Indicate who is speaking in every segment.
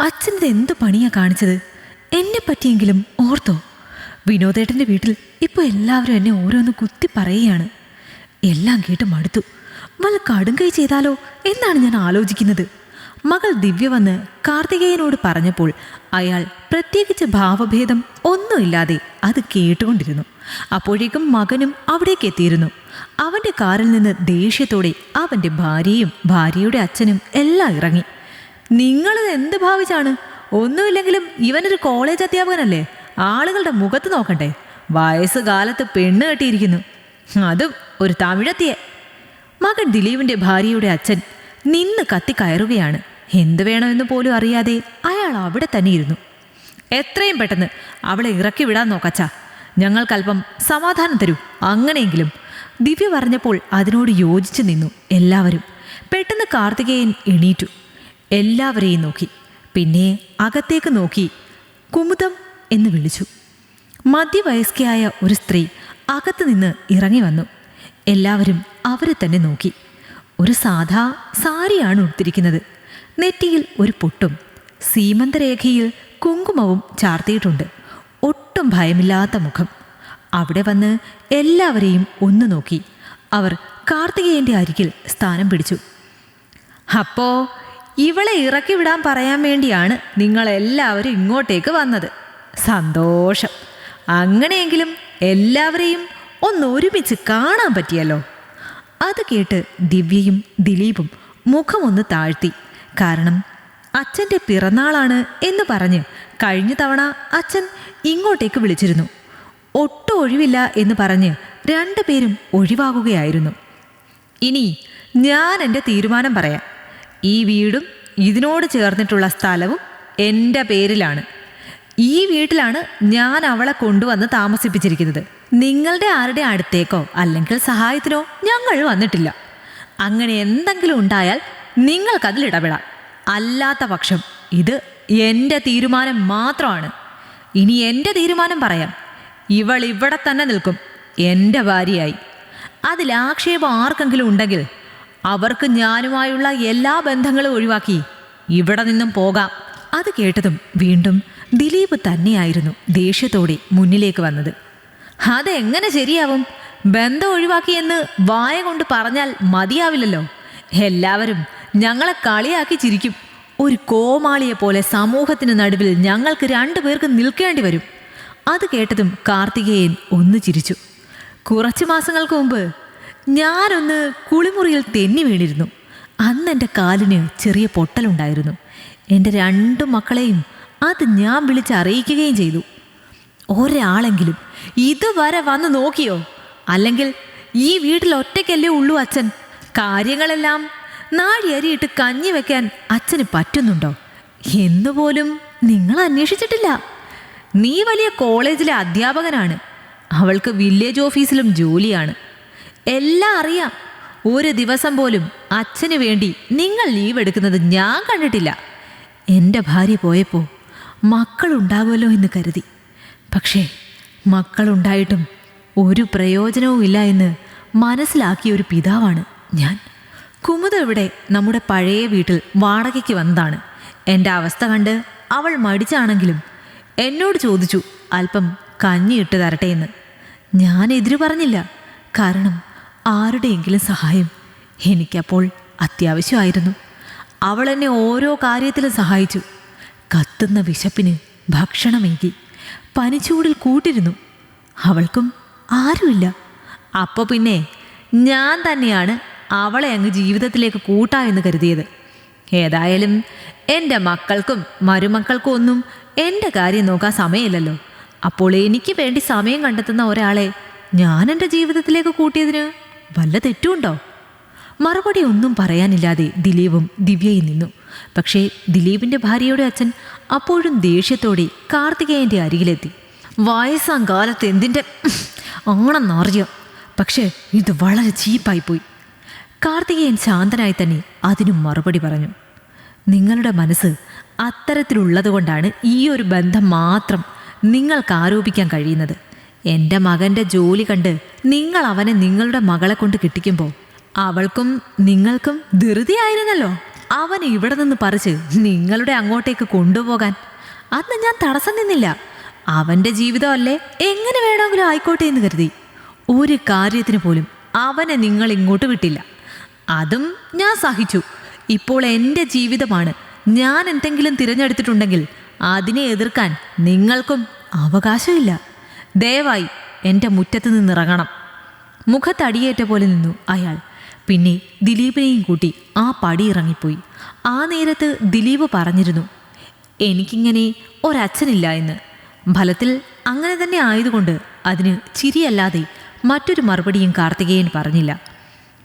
Speaker 1: അച്ഛനത് എന്ത് പണിയാ കാണിച്ചത്? എന്നെ പറ്റിയെങ്കിലും ഓർത്തോ? വിനോദേട്ടന്റെ വീട്ടിൽ ഇപ്പോൾ എല്ലാവരും എന്നെ ഓരോന്ന് കുത്തി പറയുകയാണ്. എല്ലാം കേട്ട് മടുത്തു. വല്ല കടുങ്കൈ ചെയ്താലോ എന്നാണ് ഞാൻ ആലോചിക്കുന്നത്. മകൾ ദിവ്യ വന്ന് കാർത്തികേയനോട് പറഞ്ഞപ്പോൾ അയാൾ പ്രത്യേകിച്ച് ഭാവഭേദം ഒന്നുമില്ലാതെ അത് കേട്ടുകൊണ്ടിരുന്നു. അപ്പോഴേക്കും മകനും അവിടേക്ക് എത്തിയിരുന്നു. അവന്റെ കാറിൽ നിന്ന് ദേഷ്യത്തോടെ അവന്റെ ഭാര്യയും ഭാര്യയുടെ അച്ഛനും എല്ലാം ഇറങ്ങി. നിങ്ങളിത് എന്ത് ഭാവിച്ചാണ്? ഒന്നുമില്ലെങ്കിലും ഇവനൊരു കോളേജ് അധ്യാപകനല്ലേ? ആളുകളുടെ മുഖത്ത് നോക്കണ്ടേ. വയസ്സുകാലത്ത് പെണ്ണ് കെട്ടിയിരിക്കുന്നു. അതും ഒരു തമിഴത്തിയെ. മകൻ ദിലീപിന്റെ ഭാര്യയുടെ അച്ഛൻ നിന്ന് കത്തി കയറുകയാണ്. എന്ത് വേണമെന്ന് പോലും അറിയാതെ അയാൾ അവിടെ തന്നെ ഇരുന്നു എത്രയും പെട്ടെന്ന് അവളെ ഇറക്കി വിടാൻ നോക്കച്ചാ. ഞങ്ങൾക്കല്പം സമാധാനം തരൂ. അങ്ങനെയെങ്കിലും ദിവ്യ പറഞ്ഞപ്പോൾ അതിനോട് യോജിച്ചു നിന്നു എല്ലാവരും. പെട്ടെന്ന് കാർത്തികേയൻ എണീറ്റു. എല്ലാവരെയും നോക്കി. പിന്നെ അകത്തേക്ക് നോക്കി കുമുദം എന്ന് വിളിച്ചു. മധ്യവയസ്കയായ ഒരു സ്ത്രീ അകത്തു നിന്ന് ഇറങ്ങി വന്നു. എല്ലാവരും അവരെ തന്നെ നോക്കി. ഒരു സാധാ സാരിയാണ് ഉടുത്തിരിക്കുന്നത്. നെറ്റിയിൽ ഒരു പൊട്ടും സീമന്തരേഖയിൽ കുങ്കുമവും ചാർത്തിയിട്ടുണ്ട്. ഒട്ടും ഭയമില്ലാത്ത മുഖം. അവിടെ വന്ന് എല്ലാവരെയും ഒന്ന് നോക്കി. അവർ കാർത്തികേയന്റെ അരികിൽ സ്ഥാനം പിടിച്ചു. അപ്പോ ഇവളെ ഇറക്കി വിടാൻ പറയാൻ വേണ്ടിയാണ് നിങ്ങളെല്ലാവരും ഇങ്ങോട്ടേക്ക് വന്നത്. സന്തോഷം. അങ്ങനെയെങ്കിലും എല്ലാവരെയും ഒന്ന് ഒരുമിച്ച് കാണാൻ പറ്റിയല്ലോ. അത് കേട്ട് ദിവ്യയും ദിലീപും മുഖമൊന്ന് താഴ്ത്തി. കാരണം അച്ഛന്റെ പിറന്നാളാണ് എന്ന് പറഞ്ഞ് കഴിഞ്ഞ തവണ അച്ഛൻ ഇങ്ങോട്ടേക്ക് വിളിച്ചിരുന്നു. ഒട്ടും ഒഴിവില്ല എന്ന് പറഞ്ഞ് രണ്ടുപേരും ഒഴിവാകുകയായിരുന്നു. ഇനി ഞാൻ എന്റെ തീരുമാനം പറയാം. ഈ വീടും ഇതിനോട് ചേർന്നിട്ടുള്ള സ്ഥലവും എന്റെ പേരിലാണ്. ഈ വീട്ടിലാണ് ഞാൻ അവളെ കൊണ്ടുവന്ന് താമസിപ്പിച്ചിരിക്കുന്നത്. നിങ്ങളുടെ ആരുടെ അടുത്തേക്കോ അല്ലെങ്കിൽ സഹായത്തിനോ ഞങ്ങൾ വന്നിട്ടില്ല. അങ്ങനെ എന്തെങ്കിലും ഉണ്ടായാൽ നിങ്ങൾക്കതിൽ ഇടപെടാം. അല്ലാത്ത പക്ഷം ഇത് എന്റെ തീരുമാനം മാത്രമാണ്. ഇനി എന്റെ തീരുമാനം പറയാം. ഇവൾ ഇവിടെ തന്നെ നിൽക്കും. എന്റെ ഭാര്യയായി. അതിൽ ആക്ഷേപം ആർക്കെങ്കിലും ഉണ്ടെങ്കിൽ അവർക്ക് ഞാനുമായുള്ള എല്ലാ ബന്ധങ്ങളും ഒഴിവാക്കി ഇവിടെ നിന്നും പോകാം. അത് കേട്ടതും വീണ്ടും ദിലീപ് തന്നെയായിരുന്നു ദേഷ്യത്തോടെ മുന്നിലേക്ക് വന്നത്. അതെങ്ങനെ ശരിയാവും? ബന്ധം ഒഴിവാക്കിയെന്ന് വായ കൊണ്ട് പറഞ്ഞാൽ മതിയാവില്ലല്ലോ. എല്ലാവരും ഞങ്ങളെ കളിയാക്കി ചിരിക്കും. ഒരു കോമാളിയെ പോലെ സമൂഹത്തിന് നടുവിൽ ഞങ്ങൾക്ക് രണ്ടുപേർക്ക് നിൽക്കേണ്ടി വരും. അത് കേട്ടതും കാർത്തികേയൻ ഒന്ന് ചിരിച്ചു. കുറച്ച് മാസങ്ങൾക്ക് മുമ്പ് ഞാനൊന്ന് കുളിമുറിയിൽ തെന്നി വീണിരുന്നു. അന്ന് എന്റെ കാലിന് ചെറിയ പൊട്ടലുണ്ടായിരുന്നു. എന്റെ രണ്ടു മക്കളെയും അത് ഞാൻ വിളിച്ച് അറിയിക്കുകയും ചെയ്തു. ഒരാളെങ്കിലും ഇതുവരെ വന്ന് നോക്കിയോ? അല്ലെങ്കിൽ ഈ വീട്ടിൽ ഒറ്റയ്ക്കല്ലേ ഉള്ളൂ അച്ഛൻ? കാര്യങ്ങളെല്ലാം നാഴിയരിയിട്ട് കഞ്ഞി വെക്കാൻ അച്ഛന് പറ്റുന്നുണ്ടോ? എന്നുപോലും നിങ്ങൾ അന്വേഷിച്ചിട്ടില്ല. നീ വലിയ കോളേജിലെ അധ്യാപകനാണ്. അവൾക്ക് വില്ലേജ് ഓഫീസിലും ജോലിയാണ്. എല്ലാം അറിയാം. ഒരു ദിവസം പോലും അച്ഛന് വേണ്ടി നിങ്ങൾ ലീവ് എടുക്കുന്നത് ഞാൻ കണ്ടിട്ടില്ല. എന്റെ ഭാര്യ പോയപ്പോൾ മക്കളുണ്ടാകുമല്ലോ എന്ന് കരുതി. പക്ഷേ മക്കളുണ്ടായിട്ടും ഒരു പ്രയോജനവും ഇല്ല എന്ന് മനസ്സിലാക്കിയ ഒരു പിതാവാണ് ഞാൻ. കുമുദ ഇവിടെ നമ്മുടെ പഴയ വീട്ടിൽ വാടകയ്ക്ക് വന്നതാണ്. എന്റെ അവസ്ഥ കണ്ട് അവൾ മടിച്ചാണെങ്കിലും എന്നോട് ചോദിച്ചു അല്പം കഞ്ഞിയിട്ട് തരട്ടെ എന്ന്. ഞാൻ എതിരു പറഞ്ഞില്ല. കാരണം ആരുടെയെങ്കിലും സഹായം എനിക്കപ്പോൾ അത്യാവശ്യമായിരുന്നു. അവൾ എന്നെ ഓരോ കാര്യത്തിലും സഹായിച്ചു. കത്തുന്ന വിശപ്പിന് ഭക്ഷണമേകി പനിച്ചൂടിൽ കൂട്ടിരുന്നു. അവൾക്കും ആരുമില്ല. അപ്പോൾ പിന്നെ ഞാൻ തന്നെയാണ് അവളെ അങ്ങ് ജീവിതത്തിലേക്ക് കൂട്ടാ എന്ന് കരുതിയത്. ഏതായാലും എന്റെ മക്കൾക്കും മരുമക്കൾക്കും ഒന്നും എന്റെ കാര്യം നോക്കാൻ സമയമില്ലല്ലോ. അപ്പോൾ എനിക്ക് വേണ്ടി സമയം കണ്ടെത്തുന്ന ഒരാളെ ഞാൻ എന്റെ ജീവിതത്തിലേക്ക് കൂട്ടിയതിന്? വല്ല തെറ്റുണ്ടോ? മറുപടി ഒന്നും പറയാനില്ലാതെ ദിലീപും ദിവ്യയും നിന്നു. പക്ഷേ ദിലീപിന്റെ ഭാര്യയുടെ അച്ഛൻ അപ്പോഴും ദേഷ്യത്തോടെ കാർത്തികേയന്റെ അരികിലെത്തി. വയസ്സാം കാലത്ത് എന്തിന്റെ ആണെന്നറിയാം. പക്ഷേ ഇത് വളരെ ചീപ്പായിപ്പോയി. കാർത്തികേയൻ ശാന്തനായി തന്നെ അതിനും മറുപടി പറഞ്ഞു. നിങ്ങളുടെ മനസ്സ് അത്തരത്തിലുള്ളതുകൊണ്ടാണ് ഈ ഒരു ബന്ധം മാത്രം നിങ്ങൾക്ക് ആരോപിക്കാൻ കഴിയുന്നത്. എന്റെ മകന്റെ ജോലി കണ്ട് നിങ്ങൾ അവനെ നിങ്ങളുടെ മകളെ കൊണ്ട് കിട്ടിക്കുമ്പോൾ അവൾക്കും നിങ്ങൾക്കും ധൃതിയായിരുന്നല്ലോ അവനെ ഇവിടെ നിന്ന് പറിച്ച് നിങ്ങളുടെ അങ്ങോട്ടേക്ക് കൊണ്ടുപോകാൻ. അന്ന് ഞാൻ തടസ്സം നിന്നില്ല. അവന്റെ ജീവിതമല്ലേ എങ്ങനെ വേണമെങ്കിലും ആയിക്കോട്ടെ എന്ന് കരുതി. ഒരു കാര്യത്തിന് പോലും അവനെ നിങ്ങൾ ഇങ്ങോട്ട് വിട്ടില്ല. അതും ഞാൻ സഹിച്ചു. ഇപ്പോൾ എന്റെ ജീവിതമാണ്. ഞാൻ എന്തെങ്കിലും തിരഞ്ഞെടുത്തിട്ടുണ്ടെങ്കിൽ അതിനെ എതിർക്കാൻ നിങ്ങൾക്കും അവകാശമില്ല. ദയവായി എന്റെ മുറ്റത്ത് നിന്നിറങ്ങണം. മുഖത്തടിയേറ്റ പോലെ നിന്നു അയാൾ. പിന്നെ ദിലീപിനെയും കൂട്ടി ആ പടി ഇറങ്ങിപ്പോയി. ആ നേരത്ത് ദിലീപ് പറഞ്ഞിരുന്നു എനിക്കിങ്ങനെ ഒരച്ഛനില്ല എന്ന്. ഫലത്തിൽ അങ്ങനെ തന്നെ ആയതുകൊണ്ട് അതിന് ചിരിയല്ലാതെ മറ്റൊരു മറുപടിയും കാർത്തികേയൻ പറഞ്ഞില്ല.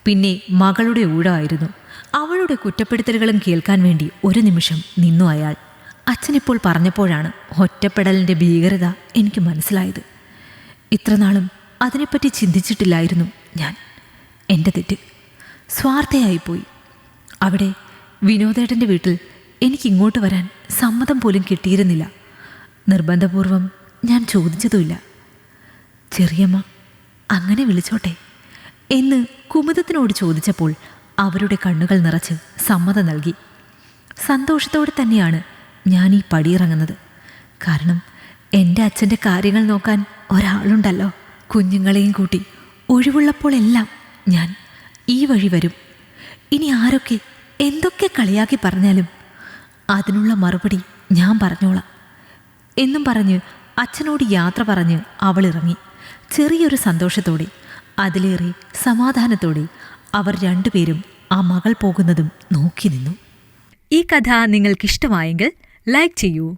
Speaker 1: പിന്നെ മകളുടെ ഊഴമായിരുന്നു. അവളുടെ കുറ്റപ്പെടുത്തലുകളും കേൾക്കാൻ വേണ്ടി ഒരു നിമിഷം നിന്നു അയാൾ. അച്ഛനിപ്പോൾ പറഞ്ഞപ്പോഴാണ് ഒറ്റപ്പെടലിന്റെ ഭീകരത എനിക്ക് മനസ്സിലായത്. ഇത്രനാളും അതിനെപ്പറ്റി ചിന്തിച്ചിട്ടില്ലായിരുന്നു ഞാൻ. എന്റെ തെറ്റ്. സ്വാർത്ഥയായിപ്പോയി. അവിടെ വിനോദേട്ടന്റെ വീട്ടിൽ എനിക്കിങ്ങോട്ട് വരാൻ സമ്മതം പോലും കിട്ടിയിരുന്നില്ല. നിർബന്ധപൂർവം ഞാൻ ചോദിച്ചതുമില്ല. ചെറിയമ്മ അങ്ങനെ വിളിച്ചോട്ടെ എന്ന് കുമുദത്തിനോട് ചോദിച്ചപ്പോൾ അവരുടെ കണ്ണുകൾ നിറച്ച് സമ്മതം നൽകി. സന്തോഷത്തോടെ തന്നെയാണ് ഞാൻ ഈ പടിയിറങ്ങുന്നത്. കാരണം എന്റെ അച്ഛന്റെ കാര്യങ്ങൾ നോക്കാൻ ഒരാളുണ്ടല്ലോ. കുഞ്ഞുങ്ങളെയും കൂട്ടി. ഒഴിവുള്ളപ്പോഴെല്ലാം ഞാൻ ഈ വഴി വരും. ഇനി ആരൊക്കെ എന്തൊക്കെ കളിയാക്കി പറഞ്ഞാലും അതിനുള്ള മറുപടി ഞാൻ പറഞ്ഞോളാം. എന്നും പറഞ്ഞ് അച്ഛനോട് യാത്ര പറഞ്ഞ് അവൾ ഇറങ്ങി ചെറിയൊരു സന്തോഷത്തോടെ അതിലേറെ സമാധാനത്തോടെ അവർ രണ്ടുപേരും ആ മകൾ പോകുന്നതും നോക്കി നിന്നു. ഈ കഥ നിങ്ങൾക്കിഷ്ടമായെങ്കിൽ ലൈക്ക് ചെയ്യൂ.